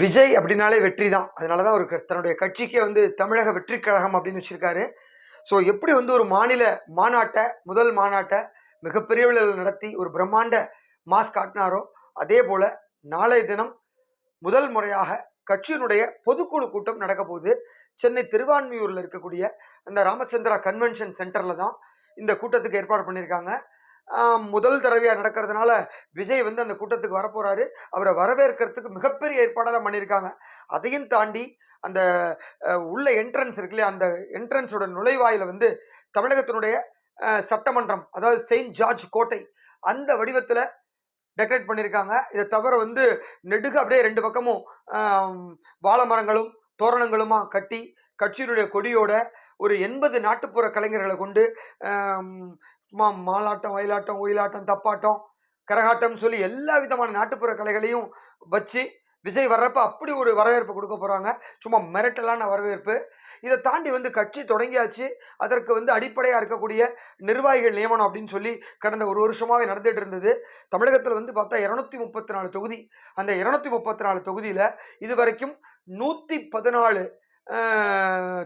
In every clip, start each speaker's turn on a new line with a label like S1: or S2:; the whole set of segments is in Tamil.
S1: விஜய் அப்படின்னாலே வெற்றி தான் அதனால தான் அவர் தன்னுடைய கட்சிக்கே வந்து தமிழக வெற்றி கழகம் அப்படின்னு வச்சிருக்காரு. ஸோ எப்படி வந்து ஒரு மாநில மாநாட்டை முதல் மாநாட்டை மிகப்பெரிய அளவில் நடத்தி ஒரு பிரம்மாண்ட மாஸ் காட்டினாரோ அதே போல் நாளைய தினம் முதல் முறையாக கட்சியினுடைய பொதுக்குழு கூட்டம் நடக்க போகுது. சென்னை திருவான்மியூரில் இருக்கக்கூடிய அந்த ராமச்சந்திரா கன்வென்ஷன் சென்டரில் தான் இந்த கூட்டத்துக்கு ஏற்பாடு பண்ணியிருக்காங்க. முதல் தடவையாக நடக்கிறதுனால விஜய் வந்து அந்த கூட்டத்துக்கு வரப்போகிறாரு அவரை வரவேற்கிறதுக்கு மிகப்பெரிய ஏற்பாடெல்லாம் பண்ணியிருக்காங்க. அதையும் தாண்டி அந்த உள்ள என்ட்ரன்ஸ் இருக்கு இல்லையா அந்த என்ட்ரன்ஸோட நுழைவாயில் வந்து தமிழகத்தினுடைய சட்டமன்றம் அதாவது செயின்ட் ஜார்ஜ் கோட்டை அந்த வடிவத்தில் டெக்கரேட் பண்ணியிருக்காங்க. இதை தவிர வந்து நெடுக அப்படியே ரெண்டு பக்கமும் ஆம், வாழை மரங்களும் தோரணங்களுமா கட்டி கட்சியினுடைய கொடியோட ஒரு எண்பது நாட்டுப்புற கலைஞர்களை கொண்டு சும்மா மாலாட்டம் ஒயிலாட்டம் ஒயிலாட்டம் தப்பாட்டம் கரகாட்டம்னு சொல்லி எல்லா விதமான நாட்டுப்புற கலைகளையும் வச்சு விஜய் வர்றப்ப அப்படி ஒரு வரவேற்பு கொடுக்க போகிறாங்க சும்மா மிரட்டலான வரவேற்பு. இதை தாண்டி வந்து கட்சி தொடங்கியாச்சு. அதற்கு வந்து அடிப்படையாக இருக்கக்கூடிய நிர்வாகிகள் நியமனம் அப்படின்னு சொல்லி கடந்த ஒரு வருஷமாகவே நடந்துகிட்டு இருந்தது. தமிழகத்தில் வந்து பார்த்தா இரநூத்தி முப்பத்தி நாலு தொகுதி. அந்த இரநூத்தி முப்பத்தி நாலு தொகுதியில் இது வரைக்கும் நூற்றி பதினாலு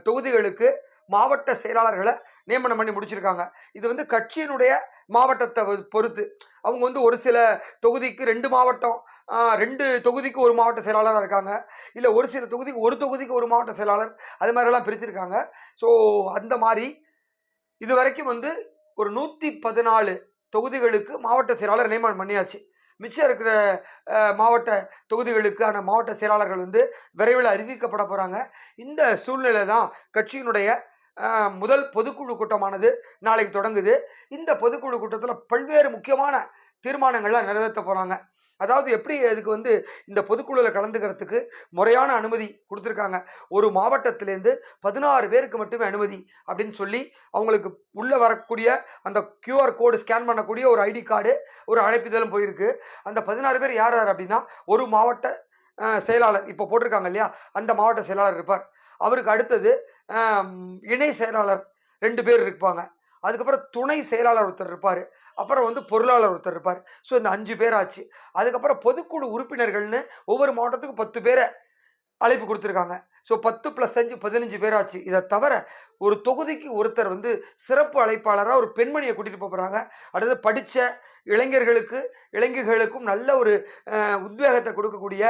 S1: தொகுதிகளுக்கு மாவட்ட செயலாளர்களை நியமனம் பண்ணி முடிச்சிருக்காங்க. இது வந்து கட்சியினுடைய மாவட்டத்தை பொறுத்து. அவங்க வந்து ஒரு சில தொகுதிக்கு ரெண்டு மாவட்டம் ரெண்டு தொகுதிக்கு ஒரு மாவட்ட செயலாளராக இருக்காங்க. இல்லை ஒரு சில தொகுதிக்கு ஒரு தொகுதிக்கு ஒரு மாவட்ட செயலாளர் அது மாதிரிலாம் பிரிச்சிருக்காங்க. ஸோ அந்த மாதிரி இது வரைக்கும் வந்து ஒரு நூற்றி பதினாலு தொகுதிகளுக்கு மாவட்ட செயலாளர் நியமனம் பண்ணியாச்சு. மிச்சம் இருக்கிற மாவட்ட தொகுதிகளுக்கான மாவட்ட செயலாளர்கள் வந்து விரைவில் அறிவிக்கப்பட போகிறாங்க இந்த சூழ்நிலை தான் கட்சியினுடைய முதல் பொதுக்குழு கூட்டமானது நாளைக்கு தொடங்குது. இந்த பொதுக்குழு கூட்டத்தில் பல்வேறு முக்கியமான தீர்மானங்கள்லாம் நிறைவேற்ற போகிறாங்க அதாவது எப்படி அதுக்கு வந்து இந்த பொதுக்குழுவில் கலந்துக்கிறதுக்கு முறையான அனுமதி கொடுத்துருக்காங்க. ஒரு மாவட்டத்திலேருந்து பதினாறு பேருக்கு மட்டுமே அனுமதி அப்படின்னு சொல்லி அவங்களுக்கு உள்ளே வரக்கூடிய அந்த கியூஆர் கோடு ஸ்கேன் பண்ணக்கூடிய ஒரு ஐடி கார்டு ஒரு அழைப்பிதழும் போயிருக்கு. அந்த பதினாறு பேர் யார் யார் அப்படின்னா ஒரு மாவட்ட செயலாளர் இப்போ போட்டிருக்காங்க இல்லையா? அந்த மாவட்ட செயலாளர் இருப்பார். அவருக்கு அடுத்தது இணை செயலாளர் ரெண்டு பேர் இருப்பாங்க. அதுக்கப்புறம் துணை செயலாளர் ஒருத்தர் இருப்பார். அப்புறம் வந்து பொருளாளர் ஒருத்தர் இருப்பார். ஸோ இந்த அஞ்சு பேர் ஆச்சு. அதுக்கப்புறம் பொதுக்குழு உறுப்பினர்கள்னு ஒவ்வொரு மாவட்டத்துக்கும் பத்து பேரை அழைப்பு கொடுத்துருக்காங்க. ஸோ பத்து ப்ளஸ் அஞ்சு பதினஞ்சு பேர் ஆச்சு இதை தவிர ஒரு தொகுதிக்கு ஒருத்தர் வந்து சிறப்பு அழைப்பாளராக ஒரு பெண்மணியை கூட்டிகிட்டு போகிறாங்க அடுத்து படித்த இளைஞர்களுக்கு இளைஞர்களுக்கும் நல்ல ஒரு உத்வேகத்தை கொடுக்கக்கூடிய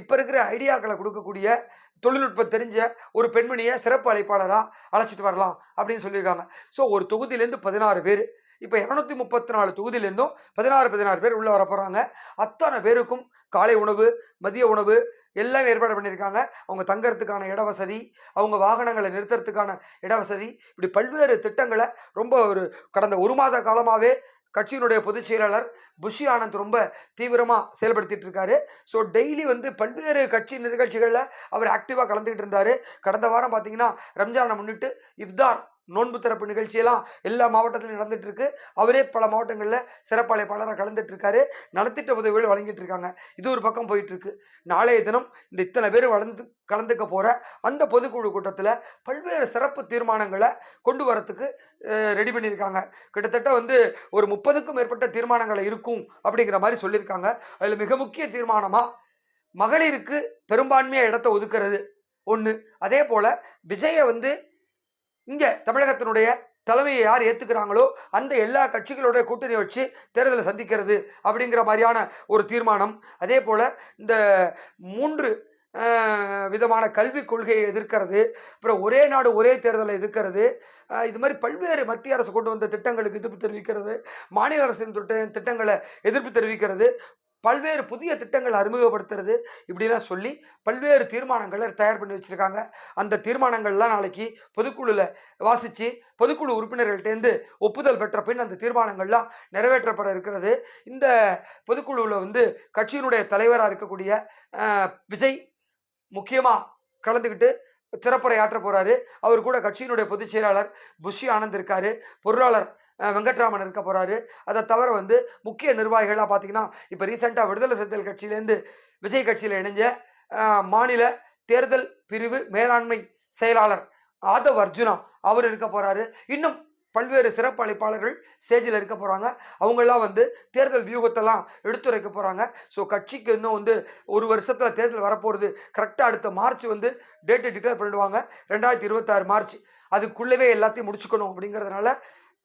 S1: இப்போ இருக்கிற ஐடியாக்களை கொடுக்கக்கூடிய தொழில்நுட்பம் தெரிஞ்ச ஒரு பெண்மணியை சிறப்பு அழைப்பாளராக அழைச்சிட்டு வரலாம் அப்படின்னு சொல்லியிருக்காங்க. ஸோ ஒரு தொகுதியிலேருந்து பதினாறு பேர். இப்போ இரநூத்தி முப்பத்தி நாலு தொகுதியிலேருந்தும் பதினாறு பதினாறு பேர் உள்ளே வர போகிறாங்க அத்தனை பேருக்கும் காலை உணவு மதிய உணவு எல்லாம் ஏற்பாடு பண்ணியிருக்காங்க. அவங்க தங்கறதுக்கான இட வசதி அவங்க வாகனங்களை நிறுத்துறதுக்கான இட வசதி இப்படி பல்வேறு திட்டங்களை ரொம்ப ஒரு கடந்த ஒரு மாத காலமாகவே கட்சியினுடைய பொதுச் செயலாளர் புஷி ஆனந்த் ரொம்ப தீவிரமாக செயல்படுத்திட்டு இருக்காரு. ஸோ டெய்லி வந்து பல்வேறு கட்சி நிகழ்ச்சிகளில் அவர் ஆக்டிவாக கலந்துக்கிட்டு இருந்தார். கடந்த வாரம் பார்த்தீங்கன்னா ரம்ஜானை முன்னிட்டு இஃப்தார் நோன்பு திறப்பு நிகழ்ச்சியெல்லாம் எல்லா மாவட்டத்திலும் நடந்துட்டு இருக்கு அவரே பல மாவட்டங்களில் சிறப்பாளையப்பாளராக கலந்துட்டு இருக்காரு நலத்திட்ட உதவிகள் வழங்கிட்டு இருக்காங்க இது ஒரு பக்கம் போயிட்டு இருக்கு நாளைய தினம் இந்த இத்தனை பேர் வளர்ந்து கலந்துக்க போற அந்த பொதுக்குழு கூட்டத்தில் பல்வேறு சிறப்பு தீர்மானங்களை கொண்டு வரத்துக்கு ரெடி பண்ணியிருக்காங்க. கிட்டத்தட்ட வந்து ஒரு முப்பதுக்கும் மேற்பட்ட தீர்மானங்கள் இருக்கும் அப்படிங்கிற மாதிரி சொல்லியிருக்காங்க. அதில் மிக முக்கிய தீர்மானமாக மகளிருக்கு பெரும்பான்மையாக இடத்த ஒதுக்கிறது. ஒன்று அதே போல் விஜயை வந்து இங்கே தமிழகத்தினுடைய தலைமையை யார் ஏற்றுக்கிறாங்களோ அந்த எல்லா கட்சிகளோட கூட்டணி வச்சு தேர்தலை சந்திக்கிறது அப்படிங்கிற மாதிரியான ஒரு தீர்மானம். அதே போல் இந்த மூன்று விதமான கல்விக் கொள்கையை எதிர்க்கிறது அப்புறம் ஒரே நாடு ஒரே தேர்தலை எதிர்க்கிறது இது மாதிரி பல்வேறு மத்திய அரசு கொண்டு வந்த திட்டங்களுக்கு எதிர்ப்பு தெரிவிக்கிறது மாநில அரசின் திட்ட திட்டங்களை எதிர்ப்பு தெரிவிக்கிறது. பல்வேறு புதிய திட்டங்கள் அறிமுகப்படுத்துறது இப்படிலாம் சொல்லி பல்வேறு தீர்மானங்களை தயார் பண்ணி வச்சுருக்காங்க. அந்த தீர்மானங்கள்லாம் நாளைக்கு பொதுக்குழுவில் வாசித்து பொதுக்குழு உறுப்பினர்கள்ட்டேருந்து ஒப்புதல் பெற்ற பின் அந்த தீர்மானங்கள்லாம் நிறைவேற்றப்பட இருக்கிறது. இந்த பொதுக்குழுவில் வந்து கட்சியினுடைய தலைவராக இருக்கக்கூடிய விஜய் முக்கியமாக கலந்துக்கிட்டு சிறப்புரை ஆற்ற போகிறாரு அவர் கூட கட்சியினுடைய பொதுச் செயலாளர் புஷி ஆனந்த் இருக்காரு. பொருளாளர் வெங்கட்ராமன் இருக்க போகிறாரு அதை தவிர வந்து முக்கிய நிர்வாகிகளாக பார்த்தீங்கன்னா இப்போ ரீசெண்டாக விடுதலை சிறுத்தைகள் கட்சியிலேருந்து விஜய் கட்சியில் இணைஞ்ச மாநில தேர்தல் பிரிவு மேலாண்மை செயலாளர் ஆதவ் அர்ஜுனா அவர் இருக்க போகிறாரு இன்னும் பல்வேறு சிறப்பு அழைப்பாளர்கள் ஸ்டேஜில் இருக்க போகிறாங்க அவங்கெல்லாம் வந்து தேர்தல் வியூகத்தெல்லாம் எடுத்துரைக்க போகிறாங்க ஸோ கட்சிக்கு இன்னும் வந்து ஒரு வருஷத்தில் தேர்தல் வரப்போகிறது கரெக்டாக அடுத்த மார்ச் வந்து டேட்டை டிக்ளேர் பண்ணிடுவாங்க. ரெண்டாயிரத்தி இருபத்தாறு மார்ச். அதுக்குள்ளவே எல்லாத்தையும் முடிச்சுக்கணும் அப்படிங்கிறதுனால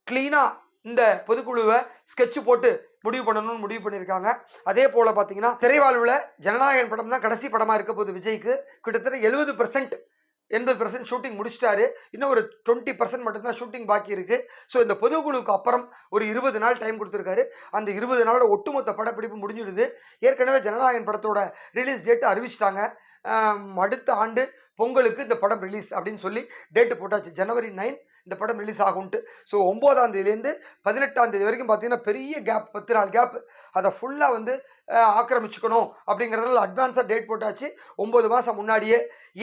S1: க்ளீனாக இந்த பொதுக்குழுவை ஸ்கெட்ச் போட்டு முடிவு பண்ணணும்னு முடிவு பண்ணியிருக்காங்க. அதே போல் பார்த்தீங்கன்னா திரைவாழ்வில் ஜனநாயகன் படம் தான் கடைசி படமாக இருக்க போகுது விஜய்க்கு. கிட்டத்தட்ட எழுபது பர்சன்ட் எண்பது பர்சன்ட் ஷூட்டிங் முடிச்சிட்டாரு. இன்னும் ஒரு டுவெண்ட்டி பர்சன்ட் மட்டும்தான் ஷூட்டிங் பாக்கி இருக்குது ஸோ இந்த பொதுக்குழுவுக்கு அப்புறம் ஒரு இருபது நாள் டைம் கொடுத்துருக்காரு. அந்த இருபது நாளோட ஒட்டுமொத்த படப்பிடிப்பு முடிஞ்சிடுது. ஏற்கனவே ஜனநாயகன் படத்தோட ரிலீஸ் டேட்டு அறிவிச்சிட்டாங்க. அடுத்த ஆண்டு பொங்கலுக்கு இந்த படம் ரிலீஸ் அப்படின்னு சொல்லி டேட்டு போட்டாச்சு. ஜனவரி நைன் இந்த படம் ரிலீஸ் ஆகும்ட்டு. ஸோ ஒம்போதாம் தேதியிலேருந்து பதினெட்டாம் தேதி வரைக்கும் பார்த்தீங்கன்னா பெரிய கேப் பத்து நாள் கேப் அதை ஃபுல்லாக வந்து ஆக்கிரமிச்சுக்கணும் அப்படிங்கிறதுனால அட்வான்ஸாக டேட் போட்டாச்சு. ஒம்பது மாதம் முன்னாடியே.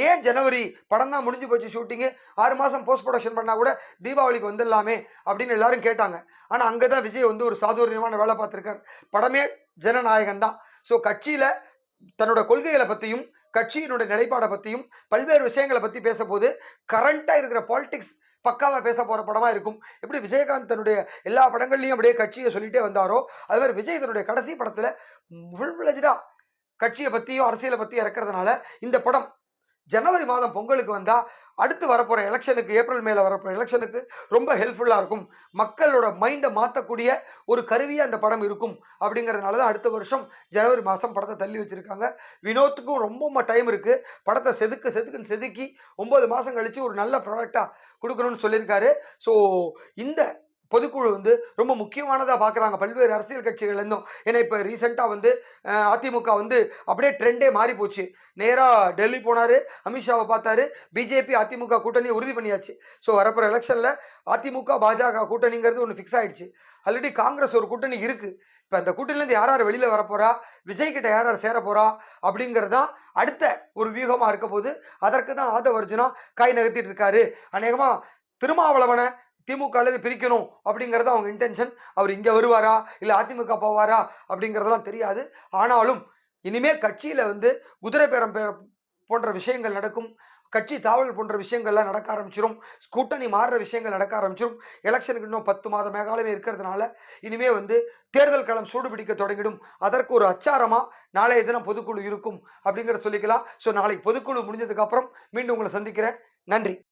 S1: ஏன் ஜனவரி படம் தான் முடிஞ்சு போச்சு ஷூட்டிங்கு ஆறு மாதம் போஸ்ட் ப்ரொடக்ஷன் பண்ணால் கூட தீபாவளிக்கு வந்துடலாமே அப்படின்னு எல்லாரும் கேட்டாங்க. ஆனால் அங்கே தான் விஜய் வந்து ஒரு சாதுரியமான வேலை பார்த்துருக்கார். படமே ஜனநாயகன் தான் ஸோ கட்சியில் தன்னோட கொள்கைகளை பற்றியும் கட்சியினுடைய நிலைப்பாடை பற்றியும் பல்வேறு விஷயங்களை பற்றி பேசும்போது கரண்ட்டாக இருக்கிற பாலிடிக்ஸ் பக்காவாக பேச போகிற படமாக இருக்கும். எப்படி விஜயகாந்த் தன்னுடைய எல்லா படங்கள்லையும் அப்படியே கட்சியை சொல்லிகிட்டே வந்தாரோ அது மாதிரி விஜய் தன்னுடைய கடைசி படத்தில் ஃபுல் ஃப்ளெஜ்டாக கட்சியை பற்றியும் அரசியலை பற்றியும் இறக்கிறதுனால இந்த படம் ஜனவரி மாதம் பொங்கலுக்கு வந்தால் அடுத்து வரப்போகிற எலெக்ஷனுக்கு ஏப்ரல் மேல வரப்போகிற எலெக்ஷனுக்கு ரொம்ப ஹெல்ப்ஃபுல்லாக இருக்கும். மக்களோட மைண்டை மாற்றக்கூடிய ஒரு கருவியாக அந்த படம் இருக்கும் அப்படிங்கிறதுனால தான் அடுத்த வருஷம் ஜனவரி மாதம் படத்தை தள்ளி வச்சுருக்காங்க. வினோத்துக்கும் ரொம்ப டைம் இருக்குது படத்தை செதுக்க செதுக்குன்னு செதுக்கி ஒம்பது மாதம் கழித்து ஒரு நல்ல ப்ராடக்டாக கொடுக்கணும்னு சொல்லியிருக்காரு. ஸோ இந்த பொதுக்குழு வந்து ரொம்ப முக்கியமானதாக பார்க்குறாங்க பல்வேறு அரசியல் கட்சிகள்லேருந்தும். ஏன்னா இப்போ ரீசெண்டாக வந்து அதிமுக வந்து அப்படியே ட்ரெண்டே மாறி போச்சு. நேராக டெல்லி போனார் அமித்ஷாவை பார்த்தாரு பிஜேபி அதிமுக கூட்டணியை உறுதி பண்ணியாச்சு. ஸோ வரப்போகிற எலெக்ஷனில் அதிமுக பாஜக கூட்டணிங்கிறது ஒன்று ஃபிக்ஸ் ஆகிடுச்சு ஆல்ரெடி காங்கிரஸ் ஒரு கூட்டணி இருக்குது இப்போ அந்த கூட்டணிலேருந்து யார் யார் வெளியில் வரப்போகிறா விஜய் கிட்ட யார் யார் சேர போகிறா அப்படிங்கிறது தான் அடுத்த ஒரு வியூகமாக இருக்க போது அதற்கு தான் ஆதவர்ஜுனா கை நகர்த்திட்டு இருக்காரு. அநேகமாக திருமாவளவனை திமுகலேருந்து பிரிக்கணும் அப்படிங்கிறது அவங்க இன்டென்ஷன் அவர் இங்கே வருவாரா? இல்லை அதிமுக போவாரா? அப்படிங்கிறதெல்லாம் தெரியாது. ஆனாலும் இனிமே கட்சியில் வந்து குதிரை பேரம் பே- போன்ற விஷயங்கள் நடக்கும். கட்சி தாவல் போன்ற விஷயங்கள்லாம் நடக்க ஆரம்பிச்சிடும் கூட்டணி மாறுற விஷயங்கள் நடக்க ஆரம்பிச்சிடும் எலெக்ஷனுக்கு இன்னும் பத்து மாத மேகாலமே இருக்கிறதுனால இனிமே வந்து தேர்தல் களம் சூடு பிடிக்க தொடங்கிடும். அதற்கு ஒரு அச்சாரமாக நாளைய தினம் பொதுக்குழு இருக்கும் அப்படிங்கிறத சொல்லிக்கலாம். ஸோ நாளைக்கு பொதுக்குழு முடிஞ்சதுக்கப்புறம் மீண்டும் உங்களை சந்திக்கிறேன். நன்றி.